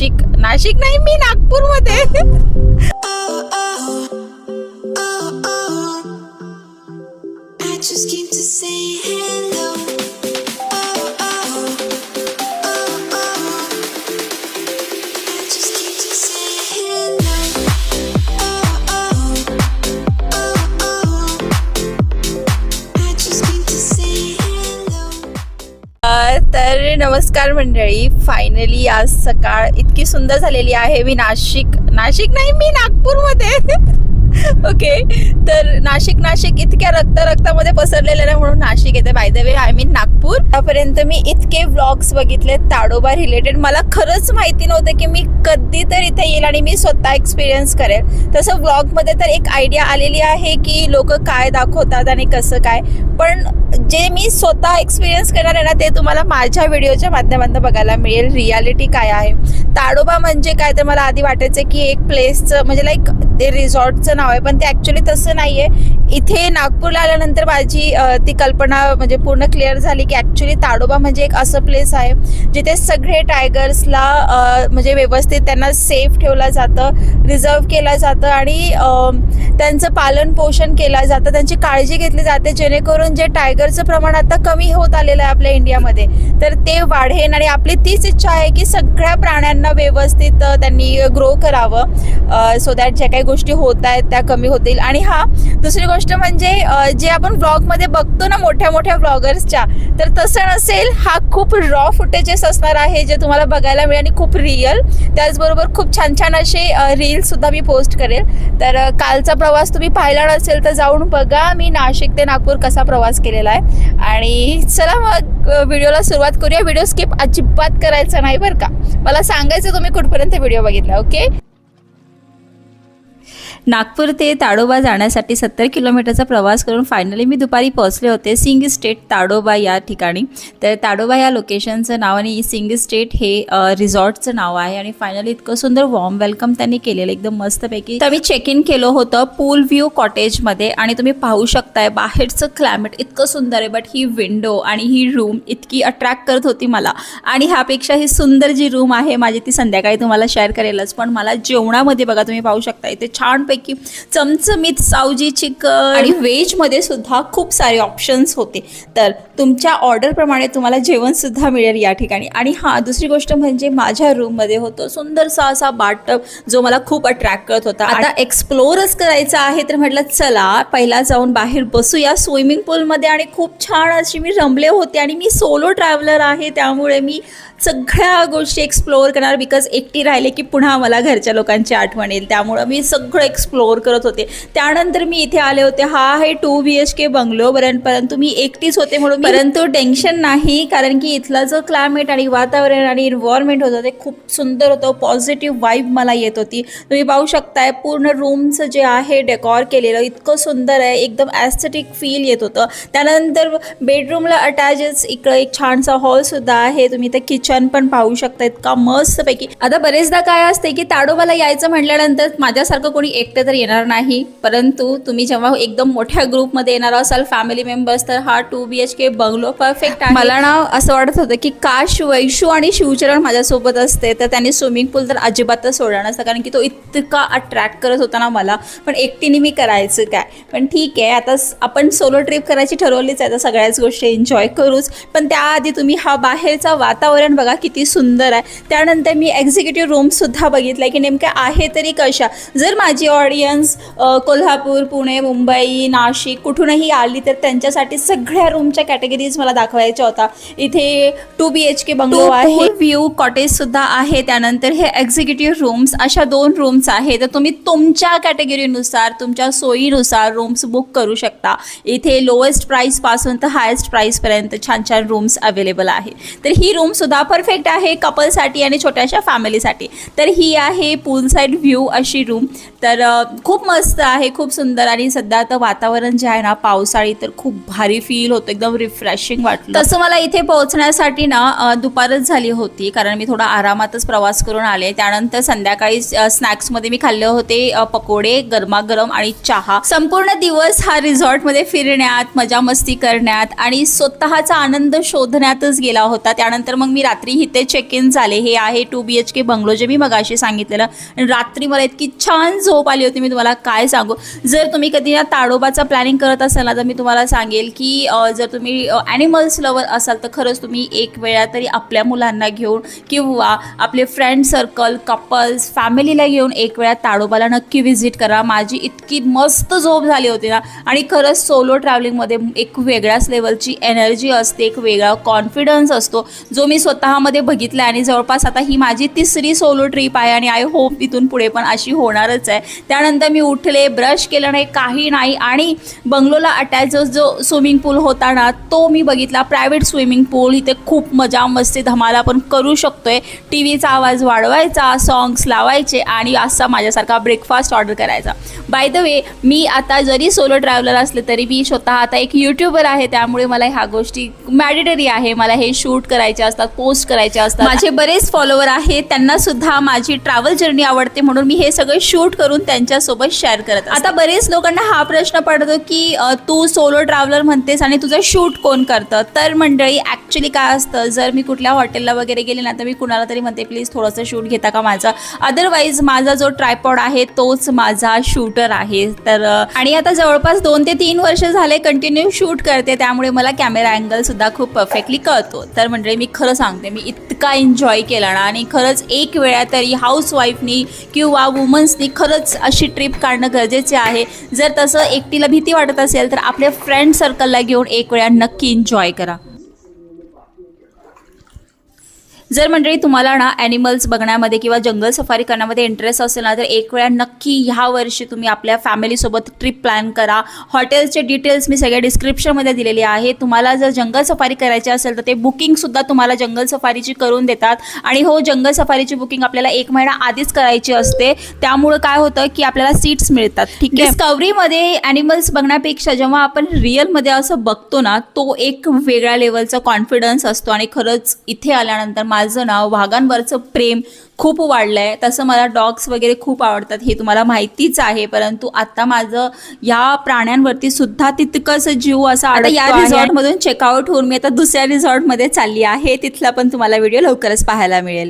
नाशिक नाशिक नाही मी नागपूरमध्ये just came to say hello. नमस्कार मंडळी. फायनली आज सकाळ इतकी सुंदर झालेली आहे. मी नाशिक नाशिक नाही मी नागपूरमध्ये. ओके तर नाशिक नाशिक इतक्या रक्त रक्तामध्ये पसरलेलं ना म्हणून नाशिक येते. By the way I mean Nagpur. आतापर्यंत मी इतके व्लॉग्स बघितले ताडोबा रिलेटेड मला खरंच माहिती नव्हतं की मी कधी तर इथे येईल आणि मी स्वतः एक्सपिरियन्स करेल. तसं व्लॉगमध्ये तर एक आयडिया आलेली आहे की लोक काय दाखवतात आणि कसं काय. पण जे मी स्वतः एक्सपिरियन्स करणार आहे ना ते तुम्हाला माझ्या व्हिडिओच्या माध्यमातून बघायला मिळेल. रियालिटी काय आहे? ताडोबा म्हणजे काय? तर मला आधी वाटायचं की एक प्लेसचं म्हणजे लाईक ते रिसॉर्टचं नाव आहे पण ते ॲक्च्युली तसं नाही आहे इथे नागपूरला आल्यानंतर माझी ती कल्पना म्हणजे पूर्ण क्लिअर झाली की ॲक्च्युली ताडोबा म्हणजे एक असं प्लेस आहे जिथे सगळे टायगर्सला म्हणजे व्यवस्थित त्यांना सेफ ठेवलं जातं रिझर्व केलं जातं आणि त्यांचं पालन पोषण केलं जातं त्यांची काळजी घेतली जाते जेणेकरून जे टायगरचं प्रमाण आता कमी होत आलेलं आहे आपल्या इंडियामध्ये तर ते वाढेन आणि आपली तीच इच्छा आहे की सगळ्या प्राण्यांना व्यवस्थित त्यांनी ग्रो करावं सो दॅट ज्या काही गोष्टी होत आहेत त्या कमी होतील. आणि हा दुसरी गोष्ट गोष्ट म्हणजे जे आपण ब्लॉगमध्ये बघतो ना मोठ्या मोठ्या ब्लॉगर्सच्या तर तसं नसेल हा खूप रॉ फुटेजेस असणार आहे जे तुम्हाला बघायला मिळेल आणि खूप रिअल त्याचबरोबर खूप छान छान असे रील्स सुद्धा मी पोस्ट करेल. तर कालचा प्रवास तुम्ही पाहिला नसेल तर जाऊन बघा. मी नाशिक ते नागपूर कसा प्रवास केलेला आहे. आणि चला मग व्हिडिओला सुरुवात करूया. व्हिडिओ स्किप अजिबात करायचा नाही बरं का. मला सांगायचं तुम्ही कुठपर्यंत व्हिडिओ बघितला ओके? नागपूर ते ताडोबा जाण्यासाठी सत्तर किलोमीटरचा प्रवास करून फायनली मी दुपारी पोहोचले होते सिंग स्टेट ताडोबा या ठिकाणी. तर ताडोबा या लोकेशनचं नाव आणि सिंग स्टेट हे रिझॉर्टचं रिसॉर्टचं नाव आहे आणि फायनली इतकं सुंदर वॉर्म वेलकम त्यांनी केलेलं एकदम मस्तपैकी. तर मी चेक इन केलं होतं पूल व्ह्यू कॉटेजमध्ये आणि तुम्ही पाहू शकताय बाहेरचं क्लायमेट इतकं सुंदर आहे बट ही विंडो आणि ही रूम इतकी अट्रॅक्ट करत होती मला. आणि ह्यापेक्षा ही सुंदर जी रूम आहे माझी ती संध्याकाळी तुम्हाला शेअर करेलच पण मला जेवणामध्ये बघा तुम्ही पाहू शकता इथे छान छानपैकी चमचमीत सावजी चिकन. आणि व्हेजमध्ये सुद्धा खूप सारे ऑप्शन्स होते. तर तुमच्या ऑर्डरप्रमाणे तुम्हाला जेवण सुद्धा मिळेल या ठिकाणी. आणि हां दुसरी गोष्ट म्हणजे माझ्या रूममध्ये होतं सुंदरसा असा बाटप जो मला खूप अट्रॅक्ट करत होता. आता एक्सप्लोरच करायचं आहे तर म्हटलं चला पहिला जाऊन बाहेर बसूया स्विमिंग पूलमध्ये आणि खूप छान अशी मी रमले होते आणि मी सोलो ट्रॅव्हलर आहे त्यामुळे मी सगळ्या गोष्टी एक्सप्लोअर करणार बिकॉज एकटी राहिले की पुन्हा मला घरच्या लोकांची आठवण येईल. त्यामुळं मी सगळं एक्सप्लोअर करत होते. त्यानंतर मी इथे आले होते. हा आहे two B H K bungalow बरं परंतु मी एकटीच होते म्हणून परंतु टेन्शन नाही कारण की इथला जो क्लायमेट आणि वातावरण आणि इन्व्हायरमेंट होतं ते खूप सुंदर होतं. पॉझिटिव्ह वाईब मला येत होती. तुम्ही पाहू शकताय पूर्ण रूमचं जे आहे डेकॉर केलेलं इतकं सुंदर आहे. एकदम ॲस्थेटिक फील येत होतं. त्यानंतर बेडरूमला अटॅचच इकडं एक छानसा हॉलसुद्धा आहे. तुम्ही ते किचन पण पाहू शकता. इतका मस्तपैकी. आता बरेचदा काय असते की ताडोबाला यायचं म्हटल्यानंतर माझ्यासारखं कोणी एकटे तर येणार नाही. परंतु तुम्ही जेव्हा एकदम मोठ्या ग्रुपमध्ये येणार असाल फॅमिली मेंबर्स तर हा two B H K bungalow perfect आहे. मला ना असं वाटत होतं की काश वैशू आणि शिवचरण माझ्यासोबत असते तर त्यांनी स्विमिंग पूल तर अजिबातच सोडला नसता कारण की तो इतका अट्रॅक्ट करत होता ना मला. पण एकटीने मी करायचं काय? पण ठीक आहे आता आपण सोलो ट्रिप करायची ठरवलीच आहे तर सगळ्याच गोष्टी एन्जॉय करूच. पण त्याआधी तुम्ही हा बाहेरचा वातावरण बघा किती सुंदर आहे. त्यानंतर मी एक्झिक्युटिव्ह रूमसुद्धा बघितला की नेमक्या आहे तरी कशा? जर माझी ऑडियन्स कोल्हापूर पुणे मुंबई नाशिक कुठूनही आली तर त्यांच्यासाठी सगळ्या रूमच्या कॅटेगरीज मला दाखवायच्या होता इथे two B H K bungalow आहे. व्ह्यू कॉटेज सुद्धा आहे. त्यानंतर हे एक्झिक्युटिव्ह रूम्स अशा दोन रूम्स आहे तर तुम्ही तुमच्या कॅटेगरीनुसार तुमच्या सोयीनुसार रूम्स बुक करू शकता. इथे लोएस्ट प्राईसपासून तर हायेस्ट प्राईसपर्यंत छान छान रूम्स अवेलेबल आहे. तर ही रूम सुद्धा परफेक्ट आहे कपलसाठी आणि छोट्याशा फॅमिलीसाठी तर ही आहे पूल साईड व्ह्यू अशी रूम तर खूप मस्त आहे खूप सुंदर. आणि सध्या आता वातावरण जे आहे ना पावसाळी तर खूप भारी फील होतं एकदम रिफ्रेशिंग वाटलं. तसं मला इथे पोहोचण्यासाठी ना दुपारच झाली होती कारण मी थोडा आरामातच प्रवास करून आले. त्यानंतर संध्याकाळी स्नॅक्समध्ये मी खाल्ले होते पकोडे गरमागरम आणि चहा. संपूर्ण दिवस हा रिझॉर्टमध्ये फिरण्यात मजा मस्ती करण्यात आणि स्वतःचा आनंद शोधण्यातच गेला होता. त्यानंतर मग मी रात्री इथे चेक इन झाले. हे आहे two B H K bungalow जे मी मगाशी सांगितलेलं. आणि रात्री मला इतकी छान झोप आली. होती मी तुम्हाला काय सांगू? जर तुम्ही कधी या ताडोबाचा प्लॅनिंग करत असाल ना तर मी तुम्हाला सांगेल की जर तुम्ही ॲनिमल्स लवर असाल तर खरंच तुम्ही एक वेळा तरी आपल्या मुलांना घेऊन किंवा आपले फ्रेंड सर्कल कपल्स फॅमिलीला घेऊन एक वेळा ताडोबाला नक्की व्हिजिट करा. माझी इतकी मस्त झोप झाली होती ना. आणि खरंच सोलो ट्रॅव्हलिंगमध्ये एक वेगळ्याच लेवलची एनर्जी असते एक वेगळा कॉन्फिडन्स असतो. जो मी स्वतःमध्ये बघितला आणि जवळपास आता ही माझी तिसरी सोलो ट्रिप आहे आणि आय होप इथून पुढे पण अशी होणारच आहे. त्यानंतर मी उठले ब्रश केलं नाही काही नाही. आणि बंगलोला अटॅच जो स्विमिंग पूल होता ना तो मी बघितला. प्रायव्हेट स्विमिंग पूल इथे खूप मजा मस्ती धमाला आपण करू शकतोय. टी व्हीचा आवाज वाढवायचा सॉंग्स लावायचे आणि असा माझ्यासारखा ब्रेकफास्ट ऑर्डर करायचा. बाय द वे मी आता जरी सोलो ट्रॅव्हलर असले तरी मी स्वतः आता एक यूट्यूबर आहे त्यामुळे मला ह्या गोष्टी मॅडिटरी आहे. मला हे शूट करायचे असतात पोस्ट करायचे असतात. माझे बरेच फॉलोवर आहेत त्यांना सुद्धा माझी ट्रॅव्हल जर्नी आवडते म्हणून मी हे सगळं शूट करून त्यांच्यासोबत शेअर करत आता बरेच लोकांना हा प्रश्न पडतो की तू सोलो ट्रॅव्हलर म्हणतेस आणि तुझं शूट कोण करतं? तर मंडळी ॲक्च्युली काय असतं? जर मी कुठल्या हॉटेलला वगैरे गेले ना तर मी कुणाला तरी म्हणते प्लीज थोडंसं शूट घेता का माझा? अदरवाईज माझा जो ट्रायपॉड आहे तोच माझा शूटर आहे. तर आणि आता जवळपास दोन ते तीन वर्ष झाले कंटिन्यू शूट करते त्यामुळे मला कॅमेरा अँगल सुद्धा खूप परफेक्टली कळतो. तर मंडळी मी खरं सांगते मी इतका एन्जॉय केला ना आणि खरंच एक वेळा तरी हाऊसवाईफनी किंवा वुमन्सनी खरंच अशी ट्रिप काढणं गरजेचे आहे. जर तसं एकटीला भीती वाटत असेल तर आपल्या फ्रेंड सर्कलला घेऊन एक वेळा नक्की एन्जॉय करा. जर मंडळी तुम्हाला ना ॲनिमल्स बघण्यामध्ये किंवा जंगल सफारी करण्यामध्ये इंटरेस्ट असेल ना तर एक वेळा नक्की ह्या वर्षी तुम्ही आपल्या फॅमिलीसोबत ट्रिप प्लॅन करा. हॉटेल्सचे डिटेल्स मी सगळ्या डिस्क्रिप्शनमध्ये दिलेली आहे तुम्हाला जर जंगल सफारी करायची असेल तर ते बुकिंगसुद्धा तुम्हाला जंगल सफारीची करून देतात. आणि हो जंगल सफारीची बुकिंग आपल्याला एक महिना आधीच करायची असते. त्यामुळं काय होतं की आपल्याला सीट्स मिळतात. ठीक आहे? डिस्कवरीमध्ये ॲनिमल्स बघण्यापेक्षा जेव्हा आपण रिअलमध्ये असं बघतो ना तो एक वेगळ्या लेवलचा कॉन्फिडन्स असतो. आणि खरंच इथे आल्यानंतर माझं नाव वाघांवरचं प्रेम खूप वाढलं आहे तसं मला डॉग्स वगैरे खूप आवडतात हे तुम्हाला माहितीच आहे. परंतु आता माझं या प्राण्यांवरती सुद्धा तितकंच जीव असा आता या. रिसॉर्टमधून चेकआउट होऊन मी आता दुसऱ्या रिसॉर्टमध्ये चालली आहे. तिथला पण तुम्हाला व्हिडिओ लवकरच पाहायला मिळेल.